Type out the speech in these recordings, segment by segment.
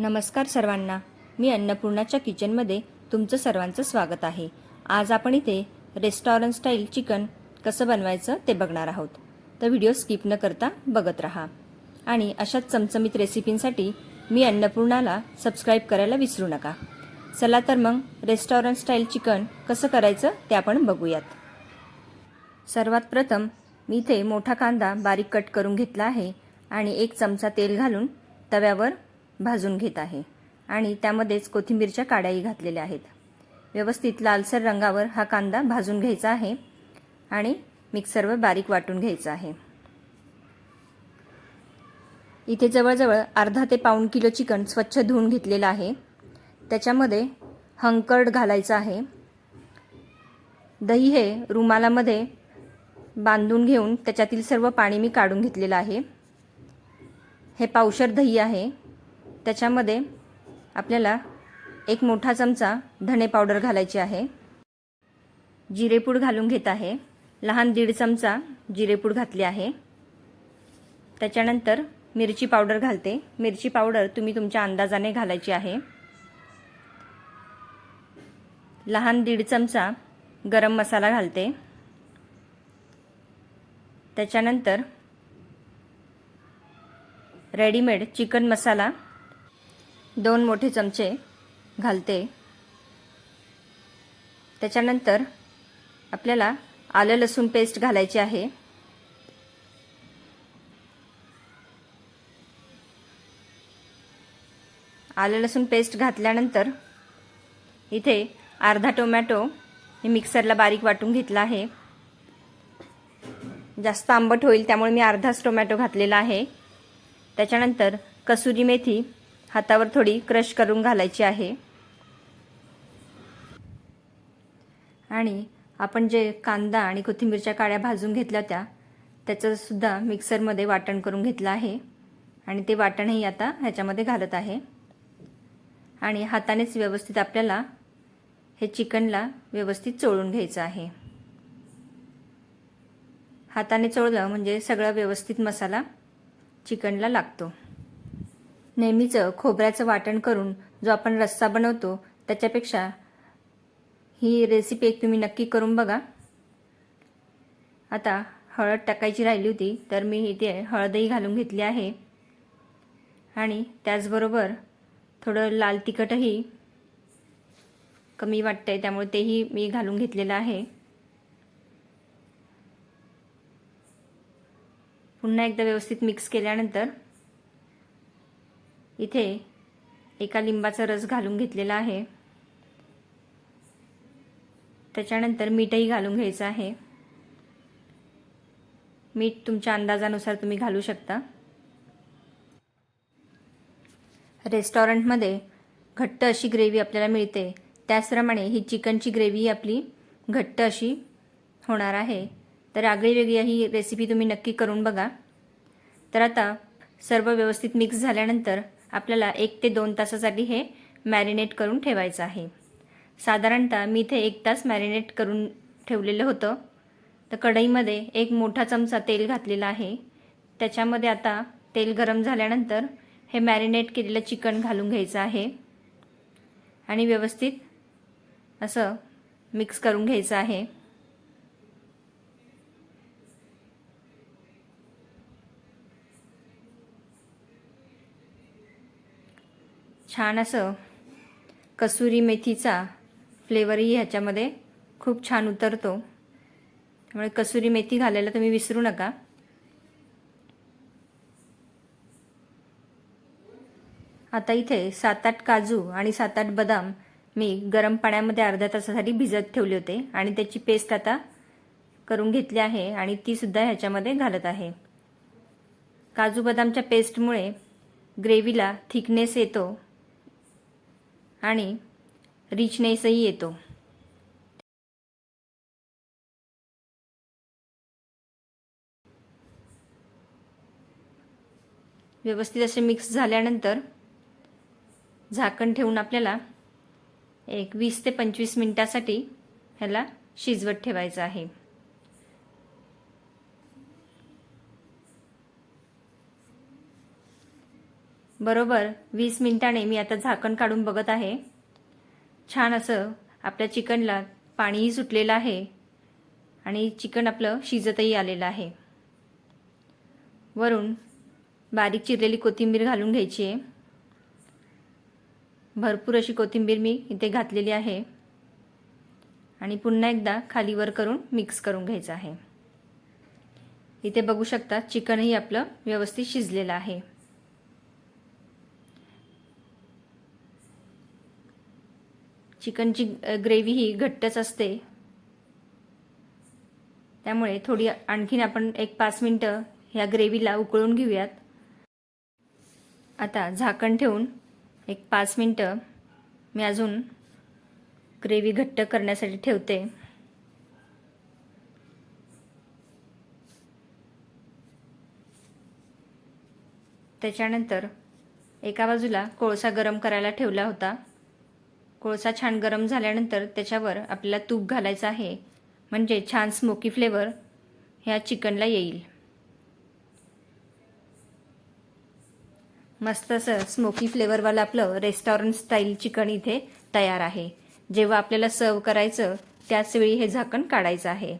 नमस्कार सर्वांना. मी अन्नपूर्णाच्या किचनमध्ये तुमचं सर्वांचं स्वागत आहे. आज आपण इथे रेस्टॉरंट स्टाईल चिकन कसं बनवायचं ते बघणार आहोत. तर व्हिडिओ स्किप न करता बघत राहा. आणि अशाच चमचमीत रेसिपींसाठी मी अन्नपूर्णाला सबस्क्राईब करायला विसरू नका. चला तर मग रेस्टॉरंट स्टाईल चिकन कसं करायचं ते आपण बघूयात. सर्वात प्रथम मी इथे मोठा कांदा बारीक कट करून घेतला आहे आणि एक चमचा तेल घालून तव्यावर भाजून घेत आहे आणि त्यामध्येच कोथिंबीरच्या काड्याही घातलेल्या आहेत. व्यवस्थित लालसर रंगावर हा कांदा भाजून घ्यायचा आहे आणि मिक्सरवर बारीक वाटून घ्यायचा आहे. इथे जवळजवळ अर्धा ते पाऊण किलो चिकन स्वच्छ धुवून घेतलेलं आहे. त्याच्यामध्ये हंकर्ड घालायचं आहे. दही हे रुमालामध्ये बांधून घेऊन त्याच्यातील सर्व पाणी मी काढून घेतलेलं आहे. हे पावशर दही आहे. त्याच्यामध्ये आपल्याला एक मोठा चमचा धणे पावडर घालायची आहे. जिरेपूड घालून घेत आहे. लहान दीड चमचा जिरेपूड घातली आहे. त्याच्यानंतर मिरची पावडर घालते. मिरची पावडर तुम्ही तुमच्या अंदाजाने घालायची आहे. लहान दीड चमचा गरम मसाला घालते. त्याच्यानंतर रेडीमेड चिकन मसाला दोन मोठे चमचे घालते. त्याच्यानंतर आपल्याला आलं लसूण पेस्ट घालायची आहे. आलं लसूण पेस्ट घातल्यानंतर इथे अर्धा टोमॅटो हे मिक्सरला बारीक वाटून घेतला आहे. जास्त आंबट होईल त्यामुळे मी अर्धाच टोमॅटो घातलेला आहे. त्याच्यानंतर कसुरी मेथी हातावर थोडी क्रश करून घालायची आहे. आणि आपण जे कांदा आणि कोथिंबीरच्या काड्या भाजून घेतल्या होत्या त्याचंसुद्धा मिक्सरमध्ये वाटण करून घेतलं आहे. आणि ते वाटणही आता ह्याच्यामध्ये घालत आहे. आणि हातानेच व्यवस्थित आपल्याला हे चिकनला व्यवस्थित चोळून घ्यायचं आहे. हाताने चोळलं म्हणजे सगळा व्यवस्थित मसाला चिकनला लागतो. नेहमीचं खोबऱ्याचं वाटण करून जो आपण रस्सा बनवतो त्याच्यापेक्षा ही रेसिपी एक तुम्ही नक्की करून बघा. आता हळद टाकायची राहिली होती तर मी इथे हळदही घालून घेतली आहे. आणि त्याचबरोबर थोडं लाल तिखटही कमी वाटतंय त्यामुळे तेही मी घालून घेतलेलं आहे. पुन्हा एकदा व्यवस्थित मिक्स केल्यानंतर इथे एका लिंबाचा रस घालून घेतलेला आहे. त्याच्यानंतर मीठही घालून घ्यायचं आहे. मीठ तुमच्या अंदाजानुसार तुम्ही घालू शकता. रेस्टॉरंटमध्ये घट्ट अशी ग्रेव्ही आपल्याला मिळते. त्याचप्रमाणे ही चिकनची ग्रेव्ही आपली घट्ट अशी होणार आहे. तर आगळी वेगळी ही रेसिपी तुम्ही नक्की करून बघा. तर आता सर्व व्यवस्थित मिक्स झाल्यानंतर आपल्याला एक ते दोन तासासाठी हे मॅरिनेट करून ठेवायचं आहे. साधारणतः मी इथे एक तास मॅरिनेट करून ठेवलेलं होतं. तर कढईमध्ये एक मोठा चमचा तेल घातलेला आहे. त्याच्यामध्ये आता तेल गरम झाल्यानंतर हे मॅरिनेट केलेलं चिकन घालून घ्यायचं आहे. आणि व्यवस्थित असं मिक्स करून घ्यायचं आहे. छान असं कसुरी मेथीचा फ्लेवरही ह्याच्यामध्ये खूप छान उतरतो. त्यामुळे कसुरी मेथी घालायला तुम्ही विसरू नका. आता इथे सात आठ काजू आणि सात आठ बदाम मी गरम पाण्यामध्ये अर्ध्या तासासाठी भिजत ठेवले होते आणि त्याची पेस्ट आता करून घेतली आहे आणि ती सुद्धा ह्याच्यामध्ये घालत आहे. काजू बदामच्या पेस्टमुळे ग्रेव्हीला थिकनेस येतो. आणि रिचनेसही येतो. व्यवस्थित असे मिक्स झाल्यानंतर झाकण ठेवून आपल्याला एक वीस ते पंचवीस मिनटासाठी ह्याला शिजवत ठेवायचं आहे. बरोबर. वीस मिनिटाने मी आता झाकण काढून बघत आहे. छान असं आपल्या चिकनला पाणीही सुटलेलं आहे आणि चिकन आपलं शिजतही आलेलं आहे. वरून बारीक चिरलेली कोथिंबीर घालून घ्यायची आहे. भरपूर अशी कोथिंबीर मी इथे घातलेली आहे. आणि पुन्हा एकदा खालीवर करून मिक्स करून घ्यायचं आहे. इथे बघू शकता चिकनही आपलं व्यवस्थित शिजलेलं आहे. चिकनची ग्रेव्ही ही घट्टच असते. त्यामुळे थोडी आणखीन आपण एक पाच मिनटं ह्या ग्रेव्हीला उकळून घेऊयात. आता झाकण ठेवून एक पाच मिनटं मी अजून ग्रेव्ही घट्ट करण्यासाठी ठेवते. त्याच्यानंतर एका बाजूला कोळसा गरम करायला ठेवला होता. कोळसा छान गरम झाल्यानंतर त्याच्यावर आपल्याला तूप घालायचं आहे. म्हणजे छान स्मोकी फ्लेवर ह्या चिकनला येईल. मस्त असं स्मोकी फ्लेवरवालं आपलं रेस्टॉरंट स्टाईल चिकन इथे तयार आहे. जेव्हा आपल्याला सर्व करायचं त्याच वेळी हे झाकण काढायचं आहे.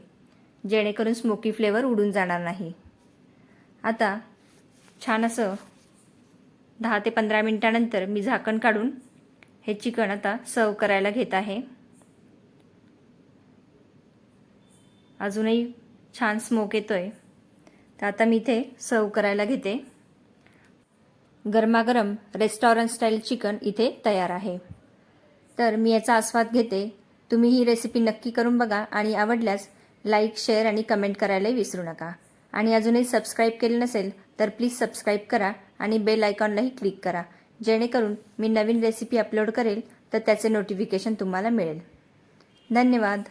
जेणेकरून स्मोकी फ्लेवर उडून जाणार नाही. आता छान असं दहा ते पंधरा मिनटानंतर मी झाकण काढून हे चिकन आता सर्व करायला घेत आहे. अजूनही छान स्मोक येतो आहे तर आता मी इथे सर्व करायला घेते. गरमागरम रेस्टॉरंट स्टाईल चिकन इथे तयार आहे. तर मी याचा आस्वाद घेते. तुम्ही ही रेसिपी नक्की करून बघा आणि आवडल्यास लाईक शेअर आणि कमेंट करायलाही विसरू नका. आणि अजूनही सबस्क्राईब केले नसेल तर प्लीज सबस्क्राईब करा आणि बेल आयकॉनलाही क्लिक करा. जेणेकरून मी नवीन रेसिपी अपलोड करेल तर त्याचे नोटिफिकेशन तुम्हाला मिळेल. धन्यवाद.